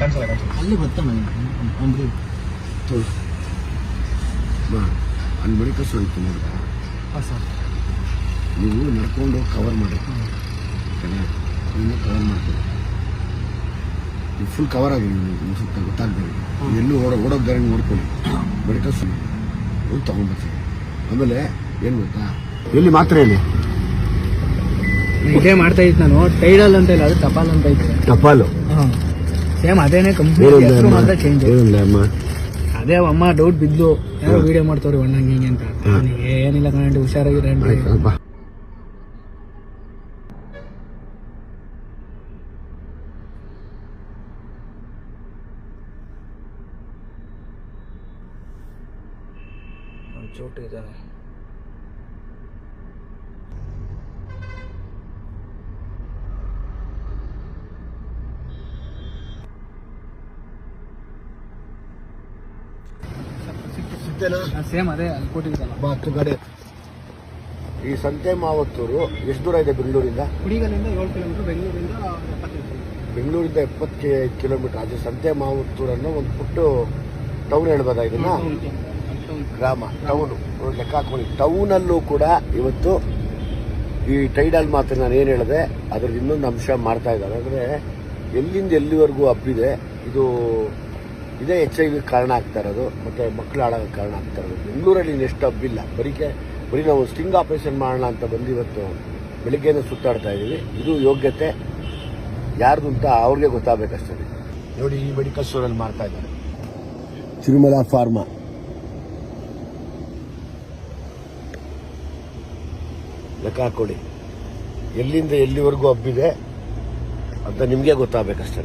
ಕಾಣಿಸಲ್ಲ ಕಾಣಿಸಲ್ಲ ಕಾಣಿಸಲ್ಲ ಅಲ್ಲಿ ಅಂದ್ರೆ ತೋರಿಸು ಬಾ ಅಲ್ಲಿ ಸ್ಟೋರ್ ಇತ್ತು ನೋಡಿ. ಹಾಂ ಸರ್. ನೀವು ನಡ್ಕೊಂಡು ಕವರ್ ಮಾಡಿ. ಓಕೆನಾ? ನೀವು ಕವರ್ ಮಾಡ್ತೀವಿ ನೀವು ಫುಲ್ ಕವರ್ ಆಗಿ ನೀವು ಸುತ್ತ ಗೊತ್ತಾಗ್ಬೇಡಿ ಎಲ್ಲೂ ಓಡೋ ಓಡೋಕ್ ದಾರಿ ನೋಡ್ಕೊಳ್ಳಿ. ಮೆಡಿಕಲ್ ಸ್ಟೋರ್ ಹೋಗಿ ತಗೊಂಡ್ಬರ್ತೀವಿ ಆಮೇಲೆ ಏನು ಗೊತ್ತಾ? ಎಲ್ಲಿ ಮಾತ್ರ ಎಲ್ಲಿ? ಇದೇ ಮಾಡ್ತಾ ಇತ್ತು ನಾನು. ಟೈಡಲ್ ಅಂತ ಇಲ್ಲ ಅದು ಟಪಾಲ್ ಅಂತ ಇತ್ತು ಟಪಾಲು? ಹಾಂ. ಸೇಮ್ ಅದೇನೇ ಕಂಪ್ನಿ ಏನಿಲ್ಲ ಹೆಸರು ಮಾತ್ರ ಚೇಂಜ್ ಏನಿಲ್ಲ ಅಮ್ಮ. ಅದೇ ಅಮ್ಮ ಡೌಟ್ ಬಿದ್ದು ಯಾರೋ ವಿಡಿಯೋ ಮಾಡ್ತವ್ರಿ ಅಣ್ಣ ಹಿಂಗೆ ಅಂತ. ಏನಿಲ್ಲ ಏನಿಲ್ಲ ಹುಷಾರಾಗಿರ ಆಯ್ತಾ ಬಾ ಚೋಟು ಇದ್ದಾನೆ ಸಿಗ್ತೇನಾ ಸೇಮ್ ಅದೇ ಅಲ್ಲಿ ಕೊಟ್ಟಿದ್ದಲ್ಲ ಬಾ ಹತ್ತು ಗಾಡಿ. ಈ ಸಂತೆ ಮಾವತ್ತೂರು ಎಷ್ಟು ದೂರ ಇದೆ ಬೆಂಗಳೂರಿಂದ? ಕುಡಿಗಲಿಂದ ಏಳು ಕಿಲೋಮೀಟರ್ ಬೆಂಗಳೂರಿಂದ ಎಪ್ಪತ್ತೈದು ಬೆಂಗಳೂರಿಂದ ಎಪ್ಪತ್ತು ಕಿಲೋಮೀಟರ್ ಅದು ಸಂತೆ ಮಾವತ್ತೂರನ್ನು ಒಂದು ಪುಟ್ಟು ಟೌನ್ ಹೇಳ್ಬೋದಾ ಇದನ್ನ? ಗ್ರಾಮ ಟೌನು ಲೆಕ್ಕ ಹಾಕೊಳ್ಳಿ. ಟೌನಲ್ಲೂ ಕೂಡ ಇವತ್ತು ಈ ಟೈಡಲ್ ಮಾತ್ರ ನಾನು ಏನು ಹೇಳಿದೆ ಅದ್ರದ್ದು ಇನ್ನೊಂದು ಅಂಶ ಮಾಡ್ತಾ ಇದ್ದಾರೆ. ಅಂದ್ರೆ ಎಲ್ಲಿಂದ ಎಲ್ಲಿವರೆಗೂ ಹಬ್ಬಿದೆ ಇದು ಇದೇ ಎಚ್ ಐ ವಿ ಕಾರಣ ಆಗ್ತಾ ಇರೋದು ಮತ್ತು ಮಕ್ಕಳು ಆಡೋಕೆ ಕಾರಣ ಆಗ್ತಾ ಇರೋದು. ಬೆಂಗಳೂರಲ್ಲಿ ಇನ್ನೆಷ್ಟು ಹಬ್ಬಿಲ್ಲ ಬರೀಕೆ ಬರೀ ನಾವು ಸ್ಟಿಂಗ್ ಆಪರೇಷನ್ ಮಾಡೋಣ ಅಂತ ಬಂದು ಇವತ್ತು ಬೆಳಿಗ್ಗೆನೇ ಸುತ್ತಾಡ್ತಾ ಇದ್ದೀವಿ. ಇದು ಯೋಗ್ಯತೆ ಯಾರ್ದು ಅಂತ ಅವ್ರಿಗೆ ಗೊತ್ತಾಗಬೇಕಷ್ಟೇ. ನೋಡಿ ಈ ಮೆಡಿಕಲ್ ಸ್ಟೋರಲ್ಲಿ ಮಾಡ್ತಾ ಇದ್ದಾರೆ. ತಿರುಮಲ ಫಾರ್ಮಾ ಲೆಕ್ಕ ಹಾಕೊಳ್ಳಿ. ಎಲ್ಲಿಂದ ಎಲ್ಲಿವರೆಗೂ ಹಬ್ಬಿದೆ ಅಂತ ನಿಮಗೆ ಗೊತ್ತಾಗಬೇಕಷ್ಟೇ.